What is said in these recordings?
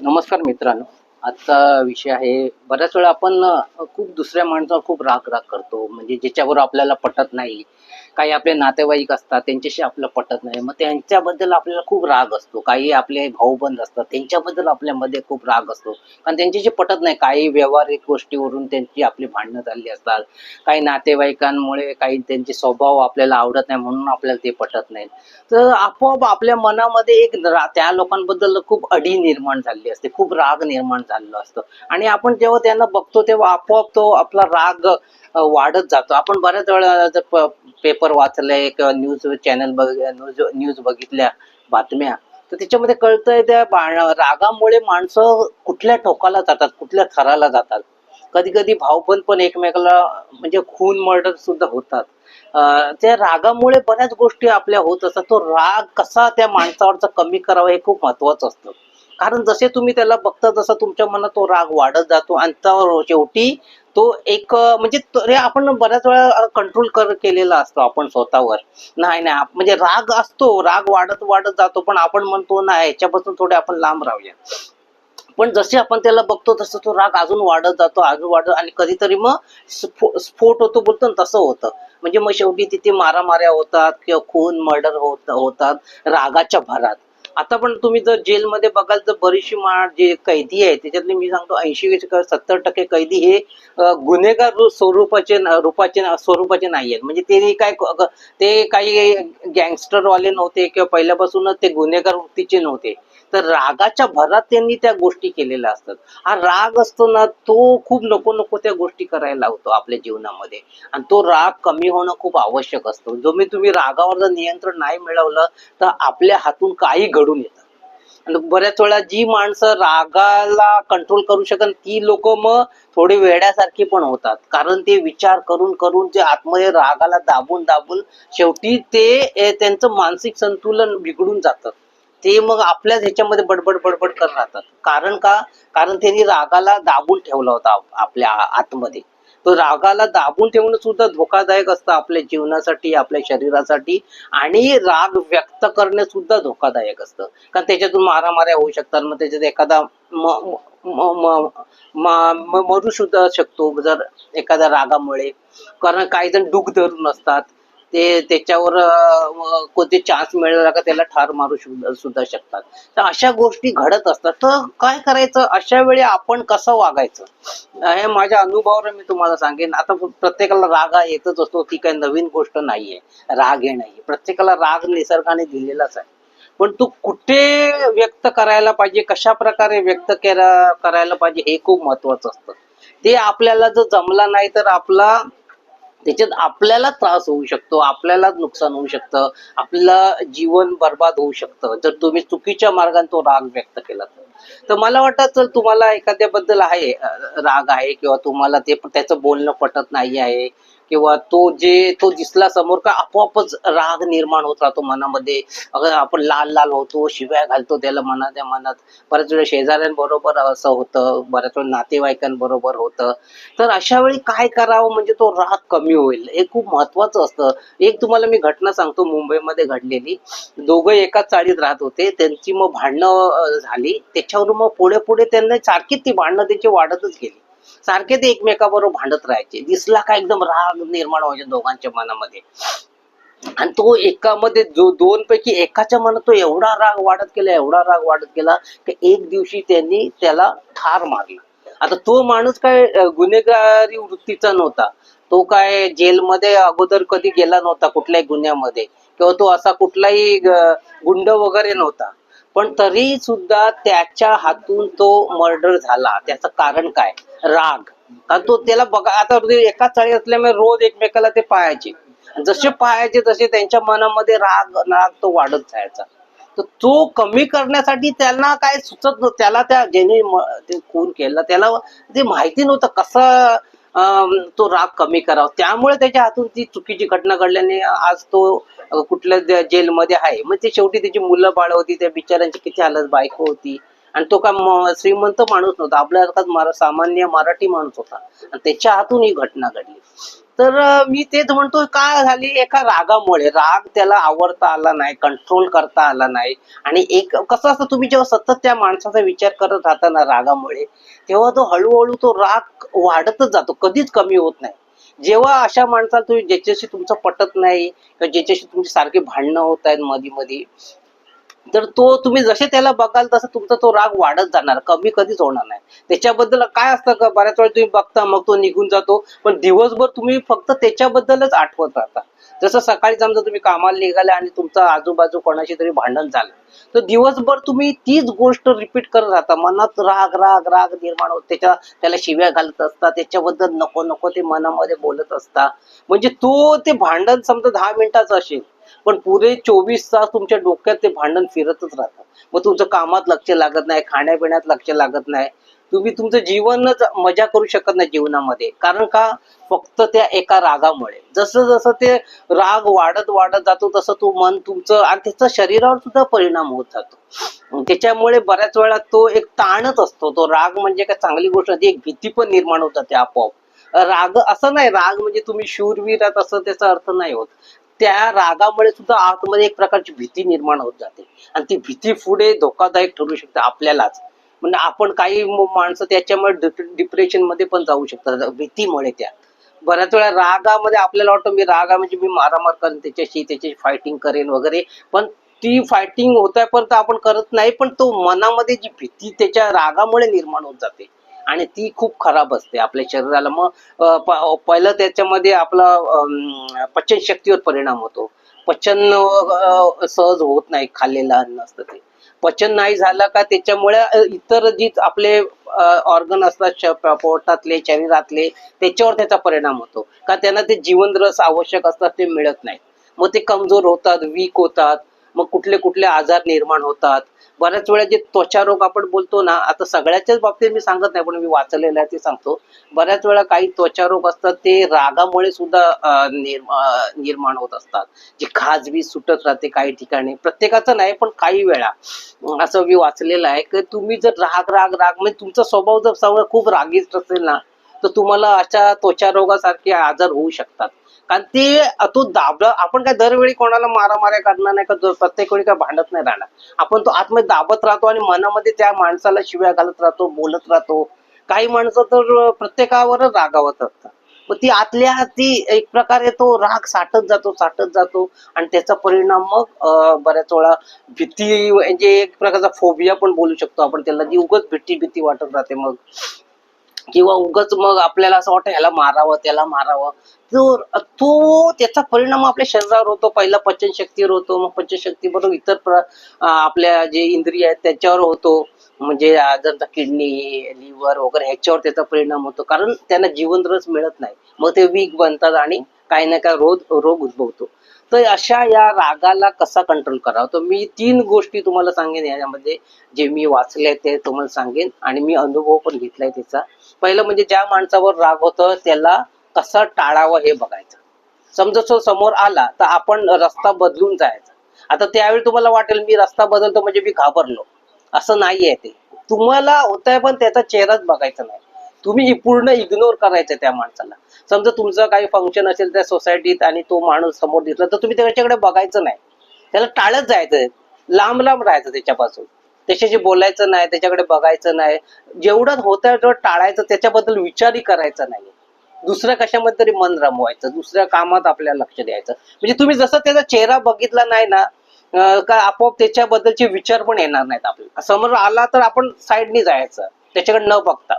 नमस्कार मित्रांनो. आजचा विषय आहे. बऱ्याच वेळा आपण खूप दुसऱ्या माणसावर खूप राग राग करतो. म्हणजे ज्याच्यावर आपल्याला पटत नाही. काही आपले नातेवाईक असतात त्यांच्याशी आपलं पटत नाही. मग त्यांच्याबद्दल आपल्याला खूप राग असतो. काही आपले भाऊबंद असतात त्यांच्याबद्दल आपल्यामध्ये खूप राग असतो. कारण त्यांच्याशी पटत नाही. काही व्यावहारिक गोष्टीवरून त्यांची आपली भांडणं चालली असतात. काही नातेवाईकांमुळे काही त्यांचे स्वभाव आपल्याला आवडत नाही म्हणून आपल्याला ते पटत नाही. तर आपोआप आपल्या मनामध्ये एक त्या लोकांबद्दल खूप अडी निर्माण झाली असते. खूप राग निर्माण चाललं असतं. आणि आपण जेव्हा त्यांना बघतो तेव्हा आपोआप तो आपला राग वाढत जातो. आपण बऱ्याच वेळा पेपर वाचलंय किंवा न्यूज चॅनल बघ न्यूज न्यूज बघितल्या बातम्या तर त्याच्यामध्ये कळतंय त्या रागामुळे माणसं कुठल्या टोकाला जातात कुठल्या थराला जातात. कधी कधी भाऊबंद पण एकमेकाला म्हणजे खून मर्डर सुद्धा होतात. त्या रागामुळे बऱ्याच गोष्टी आपल्या होत असतात. तो राग कसा त्या माणसावरचा कमी करावा हे खूप महत्वाचं असतं. कारण जसे तुम्ही त्याला बघता तसा तुमच्या मनात तो राग वाढत जातो आणि तो शेवटी तो एक म्हणजे आपण बऱ्याच वेळा कंट्रोल कर केलेला असतो आपण स्वतःवर. नाही नाही म्हणजे राग असतो राग वाढत वाढत जातो पण आपण म्हणतो ना ह्याच्यापासून थोडे आपण लांब राहूया. पण जसे आपण त्याला बघतो तसं तो राग अजून वाढत जातो अजून वाढत आणि कधीतरी मग स्फो- स्फोट होतो बोलतो ना तसं होतं. म्हणजे मग शेवटी तिथे मारामाऱ्या होतात किंवा खून मर्डर होत होतात रागाच्या भरात. आता पण तुम्ही जर जेलमध्ये बघाल तर बरीचशी माळ जे कैदी आहे त्याच्यातले मी सांगतो ऐंशी सत्तर टक्के कैदी हे गुन्हेगार स्वरूपाचे रूपाचे स्वरूपाचे नाही आहेत. म्हणजे ते काय ते काही गँगस्टरवाले नव्हते किंवा पहिल्यापासूनच ते गुन्हेगार वृत्तीचे नव्हते. तर रागाच्या भरात त्यांनी त्या गोष्टी केलेल्या असतात. हा राग असतो ना तो खूप नको नको त्या गोष्टी करायला लावतो आपल्या जीवनामध्ये. आणि तो राग कमी होणं खूप आवश्यक असतो. जो मी तुम्ही रागावर जर नियंत्रण नाही मिळवलं तर आपल्या हातून काही घडून येतं. आणि बऱ्याच वेळा जी माणसं रागाला कंट्रोल करू शकत ती लोक मग थोडी वेड्यासारखी पण होतात. कारण ते विचार करून करून ते आतमध्ये रागाला दाबून दाबून शेवटी ते त्यांचं मानसिक संतुलन बिघडून जातं. ते मग आपल्याच ह्याच्यामध्ये बडबड बडबड करत राहतात. कारण का? कारण त्यांनी रागाला दाबून ठेवला होता आपल्या आतमध्ये. तो रागाला दाबून ठेवणं सुद्धा धोकादायक असतं आपल्या जीवनासाठी आपल्या शरीरासाठी. आणि राग व्यक्त करणे सुद्धा धोकादायक असतं. कारण त्याच्यातून मारामाऱ्या होऊ शकतात. मग त्याच्यात एखादा मरू सुद्धा शकतो. जर एखाद्या रागामुळे. कारण काही जण डूक धरून असतात. ते त्याच्यावर कोणते चान्स मिळाला का त्याला ठार मारू सुद्धा शकतात. तर अशा गोष्टी घडत असतात. तर काय करायचं? अशा वेळी आपण कसं वागायचं? हे माझ्या अनुभवावर मी तुम्हाला सांगेन. आता प्रत्येकाला राग येतच असतो ती काही नवीन गोष्ट नाहीये. राग हे नाही प्रत्येकाला राग निसर्गाने दिलेलाच आहे. पण तू कुठे व्यक्त करायला पाहिजे? कशा प्रकारे व्यक्त केला करायला पाहिजे? हे खूप महत्वाचं असतं. ते आपल्याला जर जमला नाही तर आपला त्याच्यात आपल्याला त्रास होऊ शकतो आपल्याला नुकसान होऊ शकतं आपलं जीवन बर्बाद होऊ शकतं. जर तुम्ही चुकीच्या मार्गाने तो राग व्यक्त केला तर. तर मला वाटतं जर तुम्हाला एखाद्याबद्दल आहे राग आहे किंवा तुम्हाला ते त्याचं बोलणं पटत नाही आहे किंवा तो जे तो दिसला समोर का आपोआपच राग निर्माण होत राहतो मनामध्ये. आपण लाल लाल होतो शिव्या घालतो त्याला मनात मनात. बऱ्याच वेळा शेजाऱ्यांबरोबर असं होतं बऱ्याच वेळा नातेवाईकांबरोबर होतं. तर अशा वेळी काय करावं? म्हणजे तो राग कमी होईल. हे खूप महत्वाचं असतं. एक तुम्हाला मी घटना सांगतो मुंबईमध्ये घडलेली. दोघं एकाच चाळीत राहत होते. त्यांची मग भांडणं झाली. त्याच्यावरून मग पुढे पुढे त्यांना सारखीच ती भांडणं त्यांची वाढतच गेली. सारखे ते एकमेकाबरोबर भांडत राहायचे. दिसला का एकदम राग निर्माण व्हायचे दोघांच्या मनामध्ये. आणि तो एकामध्ये जो दोन पैकी एकाच्या मनात तो एवढा राग वाढत गेला एवढा राग वाढत गेला की एक दिवशी त्यांनी त्याला ठार मारला. आता तो माणूस काय गुन्हेगारी वृत्तीचा नव्हता. तो काय जेलमध्ये अगोदर कधी गेला नव्हता कुठल्याही गुन्ह्यामध्ये. किंवा तो असा कुठलाही गुंड वगैरे नव्हता. पण तरी सुद्धा त्याच्या हातून तो मर्डर झाला. त्याचं कारण काय? राग. कारण तो त्याला बघा आता एकाच चाळी असल्यामुळे रोज एकमेकाला ते पाहायचे. जसे पाहायचे तसे त्यांच्या मनामध्ये राग राग तो वाढत जायचा. तर तो कमी करण्यासाठी त्यांना काय सुचत नव्हतं त्याला त्या ज्याने ते खून केला त्याला ते माहिती नव्हतं कसं तो राग कमी करावा. त्यामुळे त्याच्या हातून ती चुकीची घटना घडल्याने आज तो कुठल्या जेलमध्ये आहे. मग ते शेवटी त्याची मुलं बाळ होती त्या बिचाऱ्यांची किती हालत बायको होती. आणि तो काय श्रीमंत माणूस नव्हता. आपल्यासारखाच मरा सामान्य मराठी माणूस होता. आणि त्याच्या हातून ही घटना घडली. तर मी तेच म्हणतो काय झाली? एका रागामुळे. राग त्याला आवडता आला नाही कंट्रोल करता आला नाही. आणि एक कसं असतं तुम्ही जेव्हा सतत त्या माणसाचा विचार करत राहता ना रागामुळे तेव्हा तो हळूहळू तो राग वाढतच जातो. कधीच कमी होत नाही. जेव्हा अशा माणसाला तुम्ही ज्याच्याशी तुमचं पटत नाही किंवा ज्याच्याशी तुमची सारखी भांडणं होत आहेत मधी मध्ये तर तो तुम्ही जसे त्याला बघाल तसं तुमचा तो राग वाढत जाणार कमी कधीच होणार नाही. त्याच्याबद्दल काय असतं का? बऱ्याच वेळा तुम्ही बघता मग तो निघून जातो. पण दिवसभर तुम्ही फक्त त्याच्याबद्दलच आठवत राहता. जसं सकाळी समजा तुम्ही कामाला निघाले आणि तुमचं आजूबाजू कोणाशी तरी भांडण झालं तर दिवसभर तुम्ही तीच गोष्ट रिपीट करत राहता. मनात राग राग राग निर्माण होत. त्याच्या त्याला शिव्या घालत असता त्याच्याबद्दल नको नको ते मनामध्ये बोलत असता. म्हणजे तो ते भांडण समजा दहा मिनिटाचं असेल पण पुरे चोवीस तास तुमच्या डोक्यात ते भांडण फिरतच राहतं. मग तुमचं कामात लक्ष लागत नाही खाण्यापिण्यात लक्ष लागत नाही तुम्ही तुमचं जीवनच मजा करू शकत नाही जीवनामध्ये. कारण का? फक्त त्या एका रागामुळे. जसं जसं ते राग वाढत वाढत जातो तसं तो मन तुमचं आणि त्याचा शरीरावर सुद्धा परिणाम होत जातो. त्याच्यामुळे बऱ्याच वेळा तो एक ताणच असतो. तो राग म्हणजे काय? चांगली गोष्ट नाही, एक भीती पण निर्माण होत जाते आपोआप. राग असं नाही राग म्हणजे तुम्ही शूरवीर आहात असं त्याचा अर्थ नाही होत. त्या रागामुळे सुद्धा आतमध्ये एक प्रकारची भीती निर्माण होत जाते. आणि ती भीती पुढे धोकादायक ठरू शकते आपल्यालाच. म्हणजे आपण काही माणसं त्याच्यामुळे डिप्रेशनमध्ये पण जाऊ शकतात भीतीमुळे त्या. बऱ्याच वेळा रागामध्ये आपल्याला वाटतं मी रागा म्हणजे मी मारामार करेन त्याच्याशी त्याच्याशी फायटिंग करेन वगैरे. पण ती फायटिंग होत्यापर्यंत आपण करत नाही पण तो मनामध्ये जी भीती त्याच्या रागामुळे निर्माण होत जाते. आणि ती खूप खराब असते आपल्या शरीराला. मग पहिलं त्याच्यामध्ये आपला अं, पचन शक्तीवर परिणाम होतो. पचन सहज होत नाही खाल्लेलं अन्न असतं ते. पचन नाही झालं का त्याच्यामुळे इतर जी आपले ऑर्गन असतात पोटातले शरीरातले त्याच्यावर त्याचा परिणाम होतो. का त्यांना ते जीवनरस आवश्यक असतात ते मिळत नाही मग ते कमजोर होतात वीक होतात मग कुठले कुठले आजार निर्माण होतात. बऱ्याच वेळा जे त्वचा रोग आपण बोलतो ना आता सगळ्याच्याच बाबतीत मी सांगत नाही पण मी वाचलेलं आहे ते सांगतो. बऱ्याच वेळा काही त्वचा रोग असतात ते रागामुळे सुद्धा निर्माण होत असतात. जे खाजवी सुटत राहते काही ठिकाणी. प्रत्येकाचं नाही पण काही वेळा. असं मी वाचलेलं आहे की तुम्ही जर राग राग राग म्हणजे तुमचा स्वभाव जर सगळं खूप रागीच असेल ना तर तुम्हाला अशा त्वचा रोगासारखे आजार होऊ शकतात. कारण ते तो दाबला आपण काय दरवेळी कोणाला मारामाऱ्या करणार नाही का प्रत्येक वेळी काय भांडत नाही राहणार. आपण तो आतमध्ये दाबत राहतो आणि मनामध्ये त्या माणसाला शिव्या घालत राहतो बोलत राहतो. काही माणसं तर प्रत्येकावरच रागावत असतात. मग ती आतल्या ती एक प्रकारे तो राग साठत जातो साठत जातो. आणि त्याचा परिणाम मग बऱ्याच वेळा भीती म्हणजे एक प्रकारचा फोबिया पण बोलू शकतो आपण त्याला. जी उगच भीती भीती वाटत राहते मग. किंवा उगच मग आपल्याला असं वाटतं ह्याला मारावं त्याला मारावं. तो तो त्याचा परिणाम आपल्या शरीरावर होतो. पहिला पचनशक्तीवर होतो मग पचनशक्ती बरोबर इतर प्र- आपल्या जे इंद्रिय आहेत त्याच्यावर होतो. म्हणजे जर किडनी लिव्हर वगैरे ह्याच्यावर त्याचा परिणाम होतो. कारण त्यांना जीवनरस मिळत नाही. मग ते वीक बनतात आणि काही ना काही रोग रोग उद्भवतो. तर अशा या रागाला कसा कंट्रोल करावा? तर मी तीन गोष्टी तुम्हाला सांगेन यामध्ये. जे मी वाचले ते तुम्हाला सांगेन आणि मी अनुभव पण घेतलाय त्याचा. पहिलं म्हणजे ज्या माणसावर राग होतं त्याला कसं टाळावं हे बघायचं. समजा तो समोर आला तर आपण रस्ता बदलून जायचा. आता त्यावेळी तुम्हाला वाटेल मी रस्ता बदलतो म्हणजे मी घाबरलो. असं नाहीये ते. तुम्हाला होत आहे पण त्याचा चेहराच बघायचा नाही. तुम्ही पूर्ण इग्नोर करायचं त्या माणसाला. समजा तुमचं काही फंक्शन असेल त्या सोसायटीत आणि तो माणूस समोर दिसला तर तुम्ही त्याच्याकडे बघायचं नाही. त्याला टाळत जायचं लांब लांब राहायचं त्याच्यापासून. त्याच्याशी बोलायचं नाही त्याच्याकडे बघायचं नाही. जेवढं होत आहे तेवढं टाळायचं त्याच्याबद्दल विचारही करायचा नाही. दुसऱ्या कशामध्ये तरी मन रमवायचं दुसऱ्या कामात आपल्याला लक्ष द्यायचं. म्हणजे तुम्ही जसं त्याचा चेहरा बघितला नाही ना का आपोआप त्याच्याबद्दलचे विचार पण येणार नाहीत आपल्याला. समोर आला तर आपण साईडनी जायचं त्याच्याकडे न बघता.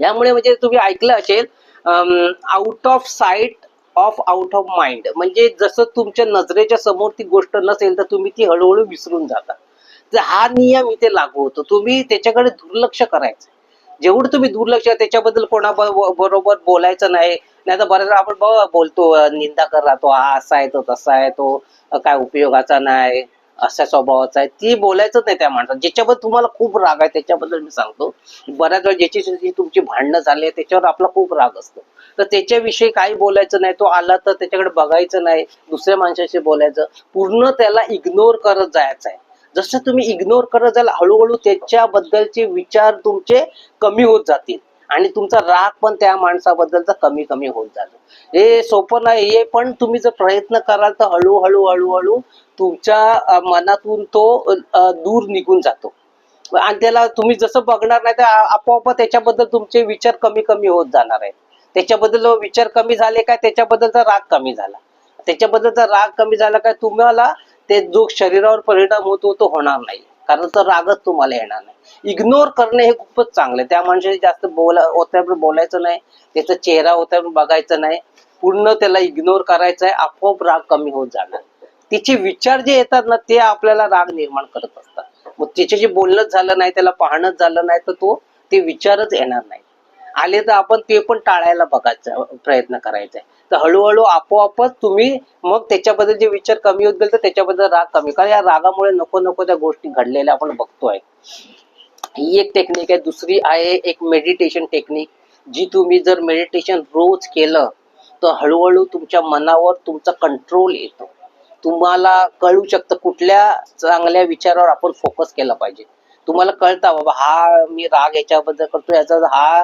यामुळे म्हणजे तुम्ही ऐकलं असेल out of sight of out of mind म्हणजे जसं तुमच्या नजरेच्या समोर ती गोष्ट नसेल तर तुम्ही ती हळूहळू विसरून जाता. तर हा नियम इथे लागू होतो. तुम्ही त्याच्याकडे दुर्लक्ष करायचं जेवढं तुम्ही दुर्लक्ष त्याच्याबद्दल कोणा ब- बरोबर बोलायचं नाही. नाही तर बऱ्याच आपण बघ बोलतो निंदा कर राहतो. हा असा आहे तो तसा आहे तो काय उपयोगाचा नाही. अशा स्वभावाचा आहे. ती बोलायचं नाही त्या माणसाला. ज्याच्याबद्दल तुम्हाला खूप राग आहे त्याच्याबद्दल मी सांगतो. बऱ्याच वेळा ज्याची तुमची भांडणं झाली आहे त्याच्यावर आपला खूप राग असतो. तर त्याच्याविषयी काही बोलायचं नाही. तो आला तर त्याच्याकडे बघायचं नाही. दुसऱ्या माणसाशी बोलायचं. पूर्ण त्याला इग्नोर करत जायचं आहे. जसं तुम्ही इग्नोर करत जाल हळूहळू त्याच्याबद्दलचे विचार तुमचे कमी होत जातील. आणि तुमचा राग पण त्या माणसाबद्दलचा कमी कमी होत जातो. हे सोपं नाही हे पण तुम्ही जर प्रयत्न कराल तर हळूहळू हळूहळू तुमच्या मनातून तो दूर निघून जातो. आणि त्याला तुम्ही जसं बघणार नाही तर आपोआप त्याच्याबद्दल तुमचे विचार कमी कमी होत जाणार आहेत. त्याच्याबद्दल विचार कमी झाले काय? त्याच्याबद्दलचा राग कमी झाला. त्याच्याबद्दलचा राग कमी झाला काय? तुम्हाला ते जो शरीरावर परिणाम होतो तो होणार नाही. कारण तर रागच तुम्हाला येणार नाही. इग्नोर करणे हे खूपच चांगलं आहे. त्या माणसाशी जास्त बोला होत्यावर बोलायचं नाही. त्याचा चेहरा होत्यावर बघायचं नाही. पूर्ण त्याला इग्नोर करायचं आहे. आपोआप राग कमी होत जाणार. तिचे विचार जे येतात ना ते आपल्याला राग निर्माण करत असतात. मग तिच्याशी बोलणंच झालं नाही त्याला पाहणंच झालं नाही तर तो ते विचारच येणार नाही. आले तर आपण ते पण टाळायला बघायचा प्रयत्न करायचा तर हळूहळू आपोआपच तुम्ही मग त्याच्याबद्दल जे विचार कमी होत गेले तर त्याच्याबद्दल राग कमी. कारण या रागामुळे नको नको त्या गोष्टी घडलेल्या आपण बघतोय. ही एक टेक्निक आहे. दुसरी आहे एक मेडिटेशन टेक्निक जी तुम्ही जर मेडिटेशन रोज केलं तर हळूहळू तुमच्या मनावर तुमचा कंट्रोल येतो. तुम्हाला कळू शकतं कुठल्या चांगल्या विचारावर आपण फोकस केला पाहिजे. तुम्हाला कळतं बाबा हा मी राग याच्याबद्दल करतो याचा हा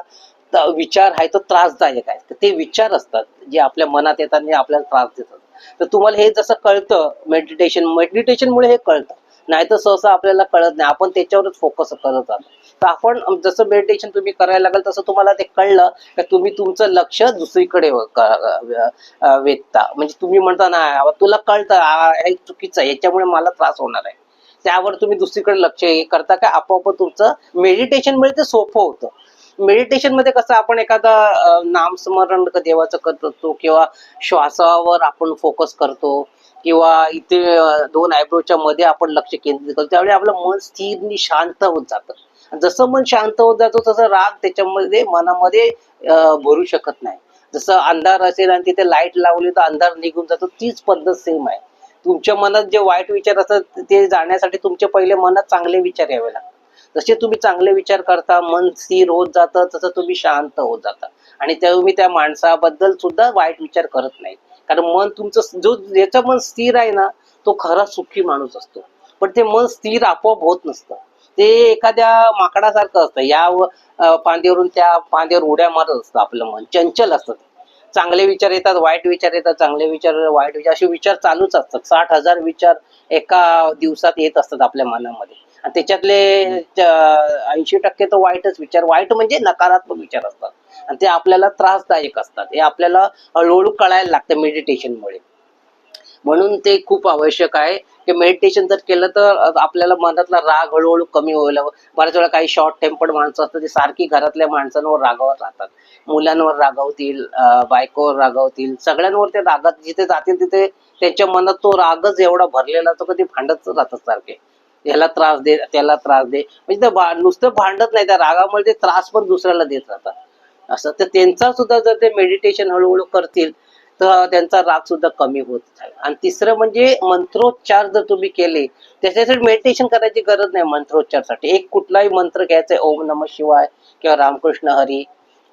विचार आहे तो त्रासदायक आहे. तर ते विचार असतात जे आपल्या मनात येतात आणि आपल्याला त्रास देतात. तर तुम्हाला हे जसं कळतं मेडिटेशन मेडिटेशनमुळे हे कळतं. नाही तर सहसा आपल्याला कळत नाही. आपण त्याच्यावरच फोकस करत जातो. तर आपण जसं मेडिटेशन तुम्ही करायला लागेल तसं तुम्हाला ते कळलं की तुम्ही तुमचं लक्ष दुसरीकडे वेधता. म्हणजे तुम्ही म्हणता ना तुला कळतं हे चुकीचं आहे. याच्यामुळे मला त्रास होणार आहे. त्यावर तुम्ही दुसरीकडे लक्ष हे करता का? आपोआप तुमचं मेडिटेशनमुळे ते सोपं होतं. मेडिटेशनमध्ये कसं आपण एखादा नामस्मरण देवाचं करत असतो किंवा श्वासावर आपण फोकस करतो किंवा इथे दोन आयब्रोच्या मध्ये आपण लक्ष केंद्रित करतो त्यावेळी आपलं मन स्थिर शांत होत जातं. जसं मन शांत होत जातो तसं राग त्याच्यामध्ये मनामध्ये भरू शकत नाही. जसं अंधार असेल आणि तिथे लाइट लावली तर अंधार निघून जातो तीच पद्धत सेम आहे. तुमच्या मनात जे वाईट विचार असतात ते जाण्यासाठी तुमचे पहिले मनात चांगले विचार यावे लागतात. जसे तुम्ही चांगले विचार करता मन स्थिर होत जातं तसं तुम्ही शांत होत जाता. आणि तुम्ही त्या माणसाबद्दल सुद्धा वाईट विचार करत नाही. कारण मन तुमचं जो ज्याचं मन स्थिर आहे ना तो खरा सुखी माणूस असतो. पण ते मन स्थिर आपोआप होत नसतं. ते एखाद्या माकडासारखं असतं. या फांदीवरून त्या फांदीवर उड्या मारत असतं आपलं मन. चंचल असतं चांगले विचार येतात वाईट विचार येतात चांगले विचार वाईट विचार असे विचार चालूच असतात. साठ हजार विचार एका दिवसात येत असतात आपल्या मनामध्ये. त्याच्यातले ऐंशी टक्के तर वाईटच विचार. वाईट म्हणजे नकारात्मक विचार असतात. आणि ते आपल्याला त्रासदायक असतात. हे आपल्याला हळूहळू कळायला लागतं मेडिटेशनमुळे म्हणून ते खूप आवश्यक आहे की मेडिटेशन जर केलं तर आपल्याला मनातला राग हळूहळू कमी होईल. बऱ्याच वेळा काही शॉर्ट टेम्पर्ड माणसं असतात ते सारखी घरातल्या माणसांवर रागावत राहतात. मुलांवर रागावतील बायकोवर रागावतील. सगळ्यांवर ते रागात जिथे जातील तिथे त्यांच्या मनात तो रागच एवढा भरलेला असतो की ते भांडत राहतात सारखे. याला त्रास दे त्याला त्रास दे. म्हणजे ते नुसतं भांडत नाही त्या रागामुळे ते त्रास पण दुसऱ्याला देत राहतात. असं तर त्यांचा सुद्धा जर ते मेडिटेशन हळूहळू करतील तर त्यांचा राग सुद्धा कमी होत जाईल. आणि तिसरं म्हणजे मंत्रोच्चार जर तुम्ही केले त्याच्यासाठी मेडिटेशन करायची गरज नाही मंत्रोच्चारसाठी. एक कुठलाही मंत्र घ्यायचा आहे ओम नम शिवाय किंवा रामकृष्ण हरी.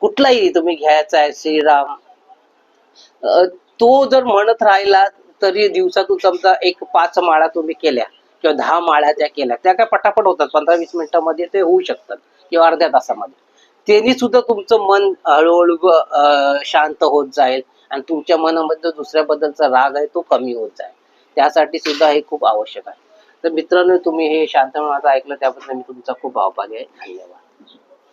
कुठलाही तुम्ही घ्यायचा आहे श्रीराम. तो जर म्हणत राहिला तरी दिवसातून समजा एक पाच माळा तुम्ही केल्या किंवा दहा माळ्या त्या केल्या त्या काय पटापट होतात. पंधरा वीस मिनिटामध्ये ते होऊ शकतात किंवा अर्ध्या तासामध्ये. त्यांनी सुद्धा तुमचं मन हळूहळू शांत होत जाईल आणि तुमच्या मनामध्ये दुसऱ्याबद्दलचा राग आहे तो कमी होत जाईल. त्यासाठी सुद्धा हे खूप आवश्यक आहे. तर मित्रांनो तुम्ही हे शांत माझं ऐकलं त्याबद्दल मी तुमचा खूप आभारी आहे. धन्यवाद.